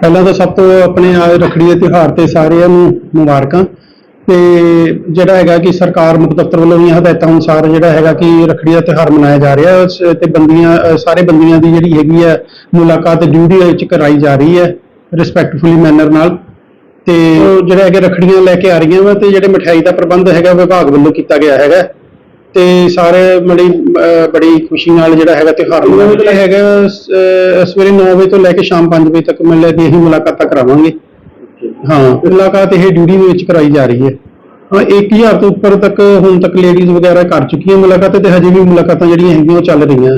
ਪਹਿਲਾਂ ਤਾਂ ਸਭ ਤੋਂ ਆਪਣੇ ਆ ਰੱਖੜੀ ਦੇ ਤਿਉਹਾਰ ਤੇ ਸਾਰਿਆਂ ਨੂੰ ਮੁਬਾਰਕਾਂ। ਤੇ ਜਿਹੜਾ ਹੈਗਾ ਕਿ ਸਰਕਾਰ ਮੁੱਖ ਦਫ਼ਤਰ ਵੱਲੋਂ ਵੀ ਹਦਾਇਤਾਂ ਅਨੁਸਾਰ ਜਿਹੜਾ ਹੈਗਾ ਕਿ ਰੱਖੜੀ ਦਾ ਤਿਉਹਾਰ ਮਨਾਇਆ ਜਾ ਰਿਹਾ ਹੈ ਤੇ ਬੰਦੀਆਂ ਸਾਰੇ ਬੰਦੀਆਂ ਦੀ ਜਿਹੜੀ ਹੈਗੀ ਹੈ ਮੁਲਾਕਾਤ ਡਿਊਟੀ ਵਿੱਚ ਕਰਾਈ ਜਾ ਰਹੀ ਹੈ ਰਿਸਪੈਕਟਫੁਲੀ ਮੈਨਰ ਨਾਲ। ਤੇ ਉਹ ਜਿਹੜਾ ਹੈਗਾ ਰੱਖੜੀਆਂ ਲੈ ਕੇ ਆ ਰਹੀਆਂ ਵਾ ਤੇ ਜਿਹੜੇ ਮਠਿਆਈ ਦਾ ਪ੍ਰਬੰਧ ਹੈਗਾ, ਵਿਭਾਗ ਵੱਲੋਂ ਕੀਤਾ ਗਿਆ ਹੈਗਾ। ਤੇ ਸਾਰੇ ਬੜੀ ਅਹ ਬੜੀ ਖੁਸ਼ੀ ਨਾਲ ਜਿਹੜਾ ਹੈਗਾ ਤਿਉਹਾਰ ਮਨਾਇਆ ਜਿਹੜਾ ਹੈਗਾ ਅਹ ਸਵੇਰੇ 9 ਵਜੇ ਤੋਂ ਲੈ ਕੇ ਸ਼ਾਮ 5 ਵਜੇ ਤੱਕ ਮਿਲਣ ਦੀ ਅਸੀਂ ਮੁਲਾਕਾਤਾਂ ਕਰਾਵਾਂਗੇ। ਹਾਂ ਮੁਲਾਕਾਤ ਇਹ ਡਿਊਟੀ ਦੇ ਵਿੱਚ ਕਰਾਈ ਜਾ ਰਹੀ ਹੈ। ਹਾਂ 1000 ਤੋਂ ਉੱਪਰ ਤੱਕ ਹੁਣ ਤੱਕ ਲੇਡੀਜ਼ ਵਗੈਰਾ ਕਰ ਚੁੱਕੀਆਂ ਮੁਲਾਕਾਤਾਂ ਤੇ ਹਜੇ ਵੀ ਮੁਲਾਕਾਤਾਂ ਜਿਹੜੀਆਂ ਹੈਗੀਆਂ ਉਹ ਚੱਲ ਰਹੀਆਂ।